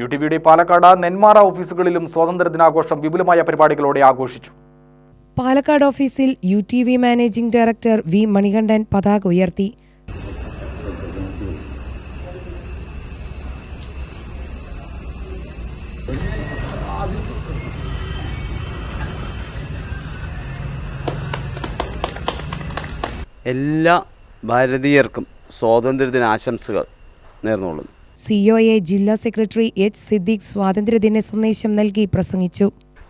U T വിയുടെ പാലക്കാട് നെന്മാറ ഓഫീസുകളിലും സ്വാതന്ത്ര്യ ദിനാഘോഷം വിപുലമായ പരിപാടികളോടെ ആഘോഷിച്ചു. പാലക്കാട് ഓഫീസിൽ U T V managing director V Manikandan പതാക ഉയർത്തി. എല്ലാ ഭാരതീയർക്കും സ്വാതന്ത്ര്യദിന ആശംസകൾ ഒ എ ജില്ലാ സെക്രട്ടറി എച്ച് സിദ്ദീഖ് സ്വാതന്ത്ര്യദിന സന്ദേശം നൽകി പ്രസംഗിച്ചു.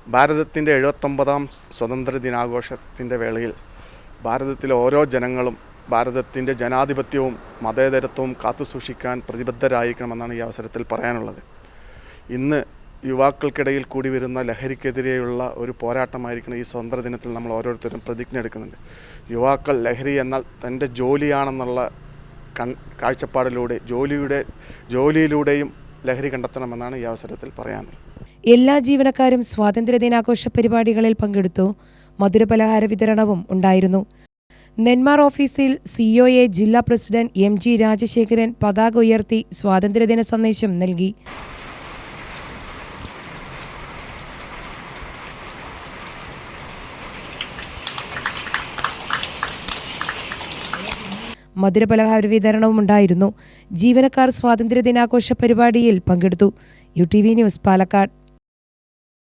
ഭാരതത്തിന്റെ എഴുപത്തൊമ്പതാം സ്വതന്ത്ര ദിനാഘോഷത്തിന്റെ വേളയിൽ ഭാരതത്തിലെ ഓരോ ജനങ്ങളും ഭാരതത്തിന്റെ ജനാധിപത്യവും മതേതരത്വവും കാത്തുസൂക്ഷിക്കാൻ പ്രതിബദ്ധരായിരിക്കണമെന്നാണ് ഈ അവസരത്തിൽ പറയാനുള്ളത്. ഇന്ന് യുവാക്കൾക്കിടയിൽ കൂടി വരുന്ന ലഹരിക്കെതിരെയുള്ള ഒരു പോരാട്ടമായിരിക്കണം ഈ സ്വതന്ത്ര ദിനത്തിൽ നമ്മൾ ഓരോരുത്തരും പ്രതിജ്ഞ എടുക്കുന്നുണ്ട് യുവാക്കൾ ലഹരി എന്നാൽ തന്റെ ജോലിയാണെന്നുള്ള കാഴ്ചപ്പാടിലൂടെ ജോലിയുടെ ജോലിയിലൂടെയും ലഹരി കണ്ടെത്തണമെന്നാണ് ഈ അവസരത്തിൽ പറയാനുള്ളത് എല്ലാ ജീവനക്കാരും സ്വാതന്ത്ര്യ ദിനാഘോഷ പരിപാടികളിൽ പങ്കെടുത്തു. മധുരപലഹാര വിതരണവും ഉണ്ടായിരുന്നു. നെന്മാർ ഓഫീസിൽ സിഒഎ ജില്ലാ പ്രസിഡന്റ് എം ജി രാജശേഖരൻ പതാക ഉയർത്തി സ്വാതന്ത്ര്യദിന സന്ദേശം നൽകി. മധുരപലഹാര വിതരണവും ഉണ്ടായിരുന്നു. ജീവനക്കാർ സ്വാതന്ത്ര്യ ദിനാഘോഷ പരിപാടിയിൽ പങ്കെടുത്തു. U T V news Palakkad.